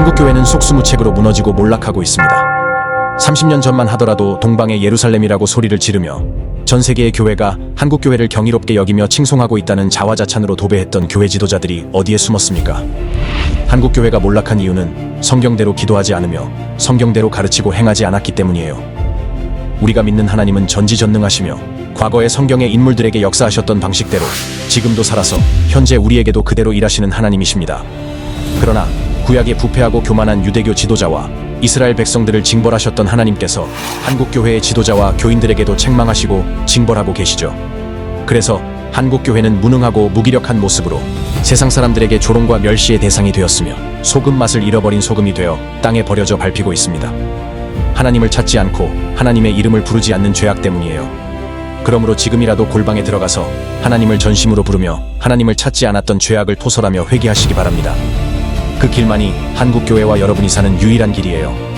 한국교회는 속수무책으로 무너지고 몰락하고 있습니다. 30년 전만 하더라도 동방의 예루살렘이라고 소리를 지르며 전 세계의 교회가 한국 교회를 경이롭게 여기며 칭송하고 있다는 자화자찬으로 도배했던 교회 지도자들이 어디에 숨었습니까? 한국 교회가 몰락한 이유는 성경대로 기도하지 않으며 성경대로 가르치고 행하지 않았기 때문이에요. 우리가 믿는 하나님은 전지전능하시며 과거의 성경의 인물들에게 역사하셨던 방식대로 지금도 살아서 현재 우리에게도 그대로 일하시는 하나님이십니다. 그러나 구약의 부패하고 교만한 유대교 지도자와 이스라엘 백성들을 징벌하셨던 하나님께서 한국교회의 지도자와 교인들에게도 책망하시고 징벌하고 계시죠. 그래서 한국교회는 무능하고 무기력한 모습으로 세상 사람들에게 조롱과 멸시의 대상이 되었으며 소금 맛을 잃어버린 소금이 되어 땅에 버려져 밟히고 있습니다. 하나님을 찾지 않고 하나님의 이름을 부르지 않는 죄악 때문이에요. 그러므로 지금이라도 골방에 들어가서 하나님을 전심으로 부르며 하나님을 찾지 않았던 죄악을 토설하며 회개하시기 바랍니다. 그 길만이 한국교회와 여러분이 사는 유일한 길이에요.